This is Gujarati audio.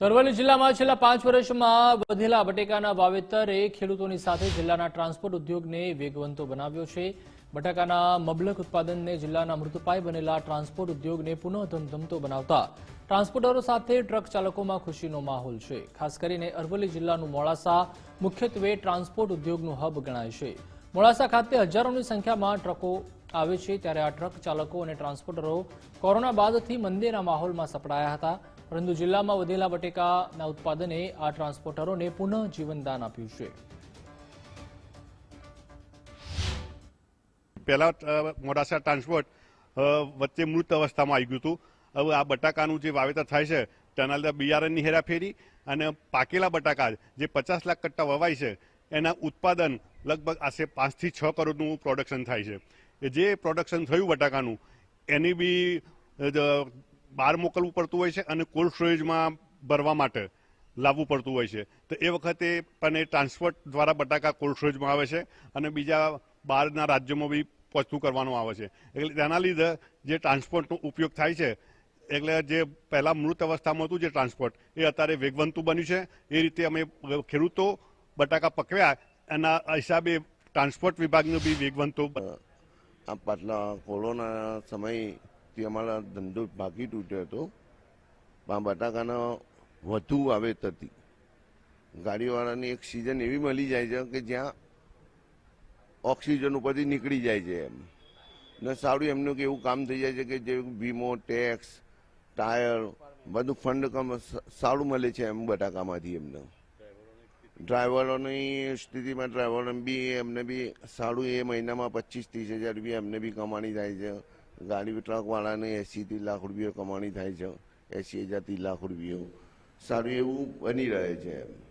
તો અરવલ્લી જિલ્લામાં છેલ્લા પાંચ વર્ષમાં વધેલા બટેકાના વાવેતરે ખેડૂતોની સાથે જિલ્લાના ટ્રાન્સપોર્ટ ઉદ્યોગને વેગવંતો બનાવ્યો છે. બટાકાના મબલક ઉત્પાદનને જિલ્લાના મૃતપાય બનેલા ટ્રાન્સપોર્ટ ઉદ્યોગને પુનઃ ધમધમતો બનાવતા ટ્રાન્સપોર્ટરો સાથે ટ્રક ચાલકોમાં ખુશીનો માહોલ છે. ખાસ કરીને અરવલ્લી જિલ્લાનું મોડાસા મુખ્યત્વે ટ્રાન્સપોર્ટ ઉદ્યોગનું હબ ગણાય છે. મોડાસા ખાતે હજારોની સંખ્યામાં ટ્રકો આવે છે ત્યારે આ ટ્રક ચાલકો અને ટ્રાન્સપોર્ટરો કોરોના બાદથી મંદીના માહોલમાં સપડાયા હતા. પરંતુ જિલ્લામાં વધેલા બટેકાના ઉત્પાદને આ ટ્રાન્સપોર્ટરોને પુનઃ જીવનદાન આપ્યું છે. પહેલા મોડાસા ટ્રાન્સપોર્ટ વચ્ચે મૃત અવસ્થામાં આવી ગયું હતું. હવે આ બટાકાનું જે વાવેતર થાય છે, તેના લીધે બિયારણની હેરાફેરી અને પાકેલા બટાકા જે પચાસ લાખ કટ્ટા વવાય છે, એના ઉત્પાદન લગભગ આશરે પાંચથી છ કરોડનું પ્રોડક્શન થાય છે. જે પ્રોડક્શન થયું બટાકાનું, એની બી બહાર મોકલવું પડતું હોય છે અને કોલ્ડ સ્ટોરેજમાં ભરવા માટે લાવવું પડતું હોય છે. તો એ વખતે પણ એ ટ્રાન્સપોર્ટ દ્વારા બટાકા કોલ્ડ સ્ટોરેજમાં આવે છે અને બીજા બહારના રાજ્યોમાં બી પહોંચતું કરવાનું આવે છે. એટલે તેના લીધે જે ટ્રાન્સપોર્ટનો ઉપયોગ થાય છે, એટલે જે પહેલાં મૃત અવસ્થામાં હતું જે ટ્રાન્સપોર્ટ એ અત્યારે વેગવંતું બન્યું છે. એ રીતે અમે ખેડૂતો બટાકા પકવ્યા, એના હિસાબે ટ્રાન્સપોર્ટ વિભાગનું બી વેગવંતો આ પાછલા કોરોના સમયથી અમારા ધંધો ભાગી તૂટ્યો હતો. પણ બટાકાનો વધુ હતી. ગાડીવાળાની એક સિઝન એવી મળી જાય છે કે જ્યાં ઓક્સિજન ઉપરથી નીકળી જાય છે એમ. ને સારું એમનું કે એવું કામ થઈ જાય છે કે જે વીમો ટેક્સ ટાયર બધું ફંડ સારું મળે છે એમ બટાકામાંથી એમને. ડ્રાઈવરોની સ્થિતિમાં ડ્રાઈવરોને બી એમને બી સારું એ મહિનામાં પચીસ ત્રીસ હજાર રૂપિયા એમને બી કમાણી થાય છે. ગાડી ટ્રકવાળાને એંસીથી લાખ રૂપિયા કમાણી થાય છે. એંસી હજારથી લાખ રૂપિયા. સારું એવું બની રહે છે એમ.